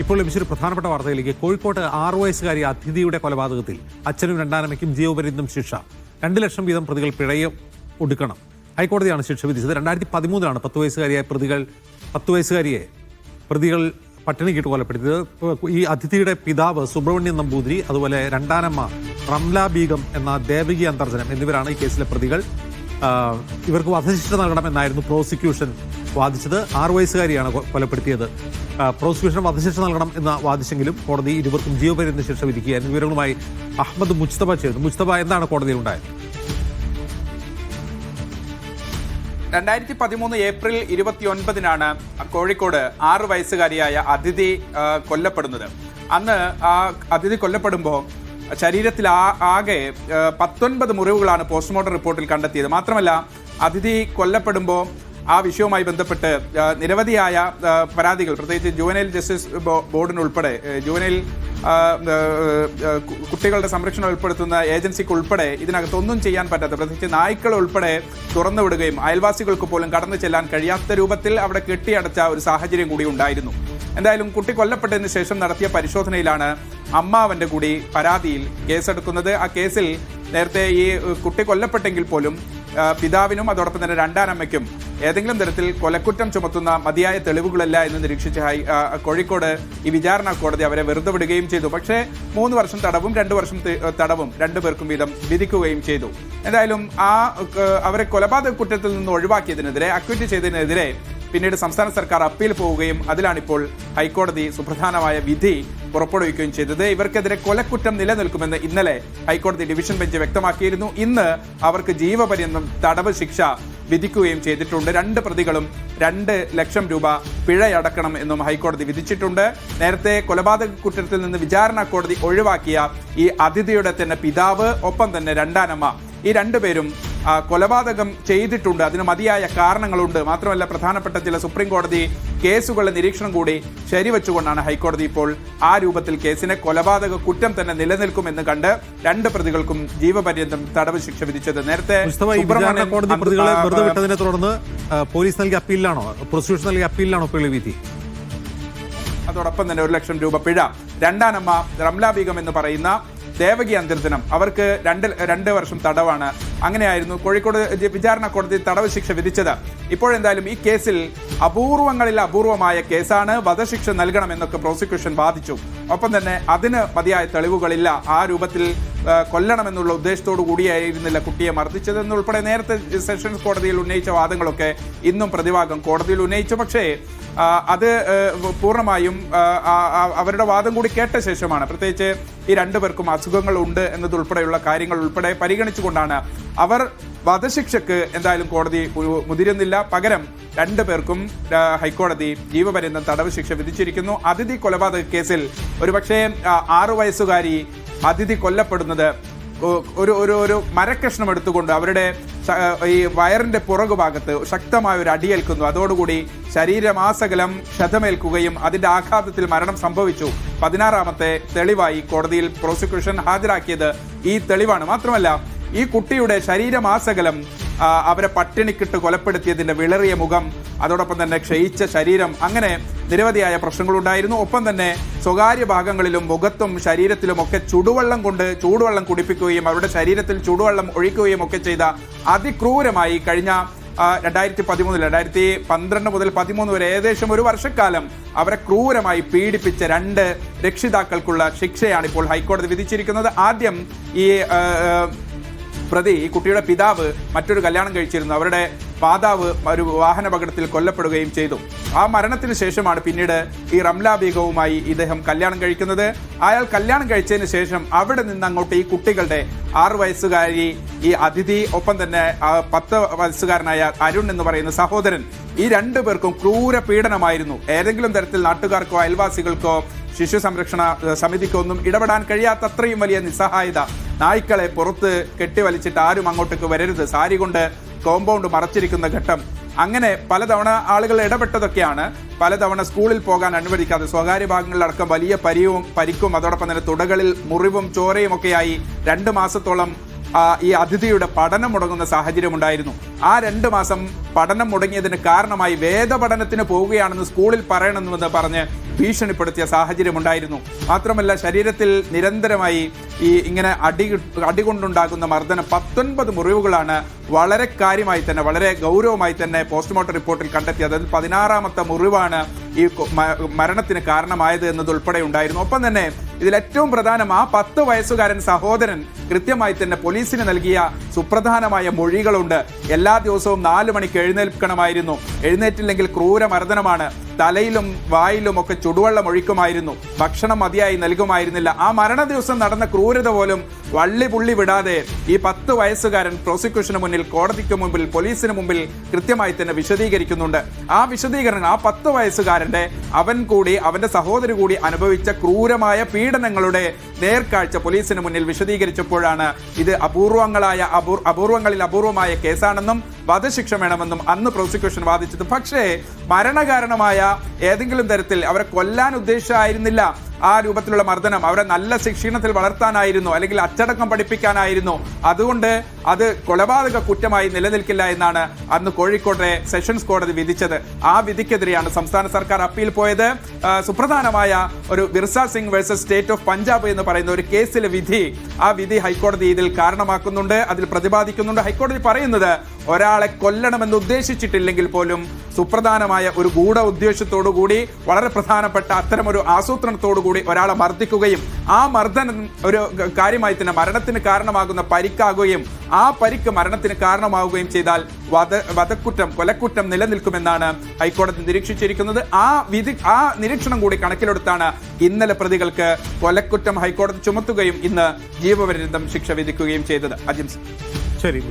ഇപ്പോൾ ലഭിച്ചൊരു പ്രധാനപ്പെട്ട വാർത്തയിലേക്ക് കോഴിക്കോട്ട് ആറു വയസ്സുകാരി അതിഥിയുടെ കൊലപാതകത്തിൽ അച്ഛനും രണ്ടാനമ്മയ്ക്കും ജീവപര്യന്തം ശിക്ഷ. രണ്ട് ലക്ഷം വീതം പ്രതികൾ പിഴയും ഒടുക്കണം. ഹൈക്കോടതിയാണ് ശിക്ഷ വിധിച്ചത്. രണ്ടായിരത്തി പതിമൂന്നിലാണ് പത്ത് വയസ്സുകാരിയായ പ്രതികൾ പത്ത് വയസ്സുകാരിയെ പ്രതികൾ പട്ടിണിക്കിട്ട് കൊലപ്പെടുത്തിയത്. ഈ അതിഥിയുടെ പിതാവ് സുബ്രഹ്മണ്യൻ നമ്പൂതിരി അതുപോലെ രണ്ടാനമ്മ റംല ബീഗം എന്ന ദേവകി അന്തർജനം എന്നിവരാണ് ഈ കേസിലെ പ്രതികൾ. ഇവർക്ക് വധശിക്ഷ നൽകണമെന്നായിരുന്നു പ്രോസിക്യൂഷൻ വാദിച്ചത്. ആറു വയസ്സുകാരിയാണ് കൊലപ്പെടുത്തിയത്. പ്രോസിക്യൂഷൻ വധശിക്ഷ നൽകണം എന്ന വാദിച്ചെങ്കിലും കോടതി ഇരുവർക്കും ജീവപര്യന്ത ശിക്ഷ വിധിക്കുകയായിരുന്നു. വിവരങ്ങളുമായി അഹമ്മദ് മുസ്തഫ ചേർന്നു മുസ്തഫ എന്താണ് കോടതിയിൽ ഉണ്ടായത്? രണ്ടായിരത്തി പതിമൂന്ന് ഏപ്രിൽ ഇരുപത്തിയൊൻപതിനാണ് കോഴിക്കോട് ആറ് വയസ്സുകാരിയായ അതിഥി കൊല്ലപ്പെടുന്നത്. അന്ന് ആ അതിഥി കൊല്ലപ്പെടുമ്പോൾ ശരീരത്തിൽ ആകെ പത്തൊൻപത് മുറിവുകളാണ് പോസ്റ്റ്മോർട്ടം റിപ്പോർട്ടിൽ കണ്ടെത്തിയത്. മാത്രമല്ല അതിഥി കൊല്ലപ്പെടുമ്പോൾ ആ വിഷയവുമായി ബന്ധപ്പെട്ട് നിരവധിയായ പരാതികൾ പ്രത്യേകിച്ച് ജുവനൈൽ ജസ്റ്റിസ് ബോർഡിനുൾപ്പെടെ ജുവനൈൽ കുട്ടികളുടെ സംരക്ഷണം ഉൾപ്പെടുത്തുന്ന ഏജൻസിക്ക് ഉൾപ്പെടെ ഇതിനകത്തൊന്നും ചെയ്യാൻ പറ്റാത്ത പ്രത്യേകിച്ച് നായ്ക്കൾ ഉൾപ്പെടെ തുറന്നു വിടുകയും അയൽവാസികൾക്ക് പോലും കടന്നു ചെല്ലാൻ കഴിയാത്ത രൂപത്തിൽ അവിടെ കെട്ടിയടച്ച ഒരു സാഹചര്യം കൂടി ഉണ്ടായിരുന്നു. എന്തായാലും കുട്ടി കൊല്ലപ്പെട്ടതിന് ശേഷം നടത്തിയ പരിശോധനയിലാണ് അമ്മാവന്റെ കൂടി പരാതിയിൽ കേസെടുക്കുന്നത്. ആ കേസിൽ നേരത്തെ ഈ കുട്ടി കൊല്ലപ്പെട്ടെങ്കിൽ പോലും പിതാവിനും അതോടൊപ്പം തന്നെ രണ്ടാനമ്മയ്ക്കും ഏതെങ്കിലും തരത്തിൽ കൊലക്കുറ്റം ചുമത്തുന്ന മതിയായ തെളിവുകളല്ല എന്ന് നിരീക്ഷിച്ച ഹൈ കോഴിക്കോട് ഈ വിചാരണ കോടതി അവരെ വെറുതെ വിടുകയും ചെയ്തു. പക്ഷേ മൂന്ന് വർഷം തടവും രണ്ട് വർഷം തടവും രണ്ടു പേർക്കും വീതം വിധിക്കുകയും ചെയ്തു. എന്തായാലും ആ അവരെ കൊലപാതക കുറ്റത്തിൽ നിന്ന് ഒഴിവാക്കിയതിനെതിരെ അക്വിറ്റ് ചെയ്തതിനെതിരെ പിന്നീട് സംസ്ഥാന സർക്കാർ അപ്പീൽ പോവുകയും അതിലാണിപ്പോൾ ഹൈക്കോടതി സുപ്രധാനമായ വിധി പുറപ്പെടുവിക്കുകയും ചെയ്തത്. ഇവർക്കെതിരെ കൊലക്കുറ്റം നിലനിൽക്കുമെന്ന് ഇന്നലെ ഹൈക്കോടതി ഡിവിഷൻ ബെഞ്ച് വ്യക്തമാക്കിയിരുന്നു. ഇന്ന് അവർക്ക് ജീവപര്യന്തം തടവ് ശിക്ഷ വിധിക്കുകയും ചെയ്തിട്ടുണ്ട്. രണ്ട് പ്രതികളും രണ്ട് ലക്ഷം രൂപ പിഴയടക്കണം എന്നും ഹൈക്കോടതി വിധിച്ചിട്ടുണ്ട്. നേരത്തെ കൊലപാതക കുറ്റത്തിൽ നിന്ന് വിചാരണ കോടതി ഒഴിവാക്കിയ ഈ അതിഥിയുടെ തന്നെ പിതാവ് ഒപ്പം തന്നെ രണ്ടാനമ്മ ഈ രണ്ടുപേരും കൊലപാതകം ചെയ്തിട്ടുണ്ട്. അതിന് മതിയായ കാരണങ്ങളുണ്ട്. മാത്രമല്ല പ്രധാനപ്പെട്ട ചില സുപ്രീം കോടതി കേസുകളുടെ നിരീക്ഷണം കൂടി ശരിവെച്ചുകൊണ്ടാണ് ഹൈക്കോടതി ഇപ്പോൾ ആ രൂപത്തിൽ കേസിനെ കൊലപാതക കുറ്റം തന്നെ നിലനിൽക്കുമെന്ന് കണ്ട് രണ്ട് പ്രതികൾക്കും ജീവപര്യന്തം തടവ് ശിക്ഷ വിധിച്ചത്. നേരത്തെ കോടതി പ്രതികളെ ആ, വെറുതെ വിട്ടതിനെ തുടർന്ന് പോലീസ് നൽകിയ അപ്പീലിലാണോ? പ്രോസിക്യൂഷൻ നൽകിയ അപ്പീലിലാണോ വിധി? അതോടൊപ്പം തന്നെ ഒരു ലക്ഷം രൂപ പിഴ. രണ്ടാനമ്മ റംല ബീഗം എന്ന് പറയുന്ന ദേവകി അന്തർജനം അവർക്ക് രണ്ട് രണ്ട് വർഷം തടവാണ്. അങ്ങനെയായിരുന്നു കോഴിക്കോട് വിചാരണ കോടതി തടവ് ശിക്ഷ വിധിച്ചത്. ഇപ്പോഴെന്തായാലും ഈ കേസിൽ അപൂർവങ്ങളിൽ അപൂർവമായ കേസാണ് വധശിക്ഷ നൽകണമെന്നൊക്കെ പ്രോസിക്യൂഷൻ വാദിച്ചു. ഒപ്പം തന്നെ അതിന് മതിയായ തെളിവുകളില്ല ആ രൂപത്തിൽ കൊല്ലണമെന്നുള്ള ഉദ്ദേശത്തോടു കൂടിയായിരുന്നില്ല കുട്ടിയെ മർദ്ദിച്ചതെന്നുൾപ്പെടെ നേരത്തെ സെഷൻസ് കോടതിയിൽ ഉന്നയിച്ച വാദങ്ങളൊക്കെ ഇന്നും പ്രതിഭാഗം കോടതിയിൽ ഉന്നയിച്ചു. പക്ഷേ അത് പൂർണമായും അവരുടെ വാദം കൂടി കേട്ട ശേഷമാണ്. പ്രത്യേകിച്ച് ഈ രണ്ടുപേർക്കും അസുഖങ്ങൾ ഉണ്ട് എന്നതുൾപ്പെടെയുള്ള കാര്യങ്ങൾ ഉൾപ്പെടെ പരിഗണിച്ചുകൊണ്ടാണ് അവർ വധശിക്ഷക്ക് എന്തായാലും കോടതി മുതിരുന്നില്ല. പകരം രണ്ടു പേർക്കും ഹൈക്കോടതി ജീവപര്യന്തം തടവ് ശിക്ഷ വിധിച്ചിരിക്കുന്നു. അതിഥി കൊലപാതക കേസിൽ ഒരുപക്ഷെ ആറു വയസ്സുകാരി അതിഥി കൊല്ലപ്പെടുന്നത്. ഒരു ഒരു ഒരു മരക്കഷ്ണം എടുത്തുകൊണ്ട് അവരുടെ ഈ വയറിന്റെ പുറകുഭാഗത്ത് ശക്തമായ ഒരു അടിയേൽക്കുന്നു. അതോടുകൂടി ശരീരമാസകലം ക്ഷതമേൽക്കുകയും അതിന്റെ ആഘാതത്തിൽ മരണം സംഭവിച്ചു. പതിനാറാമത്തെ തെളിവായി കോടതിയിൽ പ്രോസിക്യൂഷൻ ഹാജരാക്കിയത് ഈ തെളിവാണ്. മാത്രമല്ല ഈ കുട്ടിയുടെ ശരീരമാസകലം അവരെ പട്ടിണിക്കിട്ട് കൊലപ്പെടുത്തിയതിന്റെ വിളറിയ മുഖം അതോടൊപ്പം തന്നെ ക്ഷയിച്ച ശരീരം അങ്ങനെ നിരവധിയായ പ്രശ്നങ്ങളുണ്ടായിരുന്നു. ഒപ്പം തന്നെ സ്വകാര്യ ഭാഗങ്ങളിലും മുഖത്തും ശരീരത്തിലും ഒക്കെ ചുടുവെള്ളം കൊണ്ട് ചൂടുവെള്ളം കുടിപ്പിക്കുകയും അവരുടെ ശരീരത്തിൽ ചൂടുവെള്ളം ഒഴിക്കുകയും ഒക്കെ ചെയ്ത അതിക്രൂരമായി കഴിഞ്ഞ രണ്ടായിരത്തി പതിമൂന്നിൽ രണ്ടായിരത്തി പന്ത്രണ്ട് മുതൽ പതിമൂന്ന് വരെ ഏകദേശം ഒരു വർഷക്കാലം അവരെ ക്രൂരമായി പീഡിപ്പിച്ച രണ്ട് രക്ഷിതാക്കൾക്കുള്ള ശിക്ഷയാണ് ഇപ്പോൾ ഹൈക്കോടതി വിധിച്ചിരിക്കുന്നത്. ആദ്യം ഈ പ്രതി ഈ കുട്ടിയുടെ പിതാവ് മറ്റൊരു കല്യാണം കഴിച്ചിരുന്നു. അവരുടെ മാതാവ് ഒരു വാഹനാപകടത്തിൽ കൊല്ലപ്പെടുകയും ചെയ്തു. ആ മരണത്തിന് ശേഷമാണ് പിന്നീട് ഈ റംല ബീഗവുമായി ഇദ്ദേഹം കല്യാണം കഴിക്കുന്നത്. അയാൾ കല്യാണം കഴിച്ചതിന് ശേഷം അവിടെ നിന്ന് അങ്ങോട്ട് ഈ കുട്ടികളുടെ ആറ് വയസ്സുകാരി ഈ അതിഥി ഒപ്പം തന്നെ പത്ത് വയസ്സുകാരനായ അരുൺ എന്ന് പറയുന്ന സഹോദരൻ ഈ രണ്ടു പേർക്കും ക്രൂര പീഡനമായിരുന്നു. ഏതെങ്കിലും തരത്തിൽ നാട്ടുകാർക്കോ അയൽവാസികൾക്കോ ശിശു സംരക്ഷണ സമിതിക്കോ ഒന്നും ഇടപെടാൻ കഴിയാത്തത്രയും വലിയ നിസ്സഹായത നായ്ക്കളെ പുറത്ത് കെട്ടിവലിച്ചിട്ട് ആരും അങ്ങോട്ടേക്ക് വരരുത്. സാരി കൊണ്ട് കോമ്പൗണ്ട് മറച്ചിരിക്കുന്ന ഘട്ടം. അങ്ങനെ പലതവണ ആളുകൾ ഇടപെട്ടതൊക്കെയാണ് പലതവണ സ്കൂളിൽ പോകാൻ അനുവദിക്കാതെ സ്വകാര്യ ഭാഗങ്ങളിലടക്കം വലിയ പരിവും പരിക്കും അതോടൊപ്പം തന്നെ തുടകളിൽ മുറിവും ചോരയും ഒക്കെയായി രണ്ട് മാസത്തോളം ഈ അതിഥിയുടെ പഠനം മുടങ്ങുന്ന സാഹചര്യം ഉണ്ടായിരുന്നു. ആ രണ്ട് മാസം പഠനം മുടങ്ങിയതിന് കാരണമായി വേദപഠനത്തിന് പോവുകയാണെന്ന് സ്കൂളിൽ പറയണമെന്ന് പറഞ്ഞ് ഭീഷണിപ്പെടുത്തിയ സാഹചര്യം ഉണ്ടായിരുന്നു. മാത്രമല്ല ശരീരത്തിൽ നിരന്തരമായി ഈ ഇങ്ങനെ അടി അടി കൊണ്ടുണ്ടാക്കുന്ന മർദ്ദനം പത്തൊൻപത് മുറിവുകളാണ് വളരെ കാര്യമായി തന്നെ വളരെ ഗൗരവമായി തന്നെ പോസ്റ്റ്മോർട്ടം റിപ്പോർട്ടിൽ കണ്ടെത്തിയത്. അതിൽ പതിനാറാമത്തെ മുറിവാണ് ഈ മരണത്തിന് കാരണമായത് എന്നതുൾപ്പെടെ ഉണ്ടായിരുന്നു. ഒപ്പം തന്നെ ഇതിൽ ഏറ്റവും പ്രധാനം ആ പത്ത് വയസ്സുകാരൻ സഹോദരൻ കൃത്യമായി തന്നെ പോലീസിന് നൽകിയ സുപ്രധാനമായ മൊഴികളുണ്ട്. എല്ലാ ദിവസവും നാല് മണിക്ക് എഴുന്നേൽക്കണമായിരുന്നു. എഴുന്നേറ്റില്ലെങ്കിൽ ക്രൂര മർദ്ദനമാണ്. തലയിലും വായിലും ഒക്കെ ചുടുവെള്ളം ഒഴിക്കുമായിരുന്നു. ഭക്ഷണം മതിയായി നൽകുമായിരുന്നില്ല. ആ മരണ ദിവസം നടന്ന ക്രൂരത പോലും വള്ളി പുള്ളി വിടാതെ ഈ പത്ത് വയസ്സുകാരൻ പ്രോസിക്യൂഷന് മുന്നിൽ കോടതിക്ക് മുമ്പിൽ പോലീസിന് മുമ്പിൽ കൃത്യമായി തന്നെ വിശദീകരിക്കുന്നുണ്ട്. ആ വിശദീകരണം ആ പത്ത് വയസ്സുകാരന്റെ അവൻ കൂടി അവന്റെ സഹോദരി കൂടി അനുഭവിച്ച ക്രൂരമായ പീഡനങ്ങളുടെ നേർക്കാഴ്ച പോലീസിന് മുന്നിൽ വിശദീകരിച്ചപ്പോഴാണ് ഇത് അപൂർവങ്ങളായ അപൂർ അപൂർവങ്ങളിൽ അപൂർവമായ കേസാണെന്നും വധശിക്ഷ വേണമെന്നും അന്ന് പ്രോസിക്യൂഷൻ വാദിച്ചത്. പക്ഷേ മരണകാരണമായ ഏതെങ്കിലും തരത്തിൽ അവരെ കൊല്ലാൻ ഉദ്ദേശിച്ചായിരുന്നില്ല. ആ രൂപത്തിലുള്ള മർദ്ദനം അവരെ നല്ല ശിക്ഷണത്തിൽ വളർത്താനായിരുന്നു അല്ലെങ്കിൽ അച്ചടക്കം പഠിപ്പിക്കാനായിരുന്നു. അതുകൊണ്ട് അത് കൊലപാതക കുറ്റമായി നിലനിൽക്കില്ല എന്നാണ് അന്ന് കോഴിക്കോട്ടെ സെഷൻസ് കോടതി വിധിച്ചത്. ആ വിധിക്കെതിരെയാണ് സംസ്ഥാന സർക്കാർ അപ്പീൽ പോയത്. സുപ്രധാനമായ ഒരു Birsa Singh versus state of Punjab എന്ന് പറയുന്ന ഒരു കേസിലെ വിധി ആ വിധി ഹൈക്കോടതി ഇതിൽ കാരണമാക്കുന്നുണ്ട് അതിൽ പ്രതിപാദിക്കുന്നുണ്ട്. ഹൈക്കോടതി പറയുന്നത് ഒരാളെ കൊല്ലണമെന്ന് ഉദ്ദേശിച്ചിട്ടില്ലെങ്കിൽ പോലും സുപ്രധാനമായ ഒരു ഗൂഢ ഉദ്ദേശത്തോടു കൂടി വളരെ പ്രധാനപ്പെട്ട അത്തരം ഒരു ആസൂത്രണത്തോടു കൂടി ഒരാളെ മർദ്ദിക്കുകയും ആ മർദ്ദനം ഒരു കാര്യമായി തന്നെ മരണത്തിന് കാരണമാകുന്ന പരിക്കാകുകയും ആ പരിക്ക് മരണത്തിന് കാരണമാവുകയും ചെയ്താൽ വധ വധക്കുറ്റം കൊലക്കുറ്റം നിലനിൽക്കുമെന്നാണ് ഹൈക്കോടതി നിരീക്ഷിച്ചിരിക്കുന്നത്. ആ വിധി ആ നിരീക്ഷണം കൂടി കണക്കിലെടുത്താണ് ഇന്നലെ പ്രതികൾക്ക് കൊലക്കുറ്റം ഹൈക്കോടതി ചുമത്തുകയും ഇന്ന് ജീവപര്യന്തം ശിക്ഷ വിധിക്കുകയും ചെയ്തത്. അജിംസ് ശരി